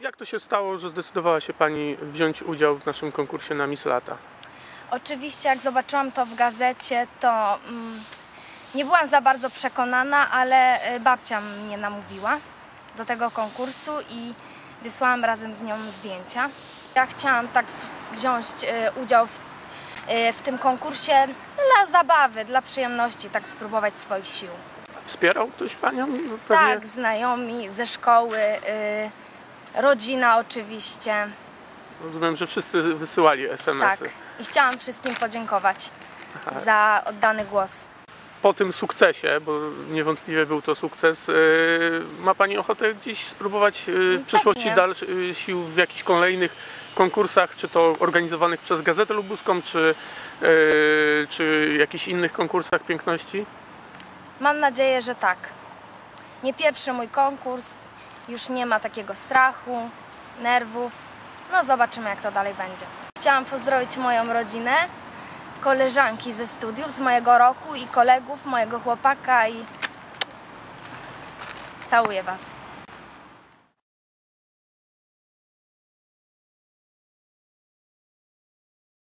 jak to się stało, że zdecydowała się Pani wziąć udział w naszym konkursie na Miss Lata? Oczywiście, jak zobaczyłam to w gazecie, to mm, nie byłam za bardzo przekonana, ale y, babcia mnie namówiła do tego konkursu i wysłałam razem z nią zdjęcia. Ja chciałam tak wziąć y, udział w, y, w tym konkursie dla zabawy, dla przyjemności, tak spróbować swoich sił. Wspierał ktoś Panią? Pewnie. Tak, znajomi ze szkoły, y, rodzina oczywiście. Rozumiem, że wszyscy wysyłali Tak. SMS-y. I chciałam wszystkim podziękować za oddany głos. Po tym sukcesie, bo niewątpliwie był to sukces, yy, ma Pani ochotę gdzieś spróbować yy, w przyszłości Pewnie. dalszych yy, sił w jakichś kolejnych konkursach, czy to organizowanych przez Gazetę Lubuską, czy, czy jakichś innych konkursach piękności? Mam nadzieję, że tak. Nie pierwszy mój konkurs, już nie ma takiego strachu, nerwów. No zobaczymy, jak to dalej będzie. Chciałam pozdrowić moją rodzinę, koleżanki ze studiów z mojego roku i kolegów, mojego chłopaka i całuję Was.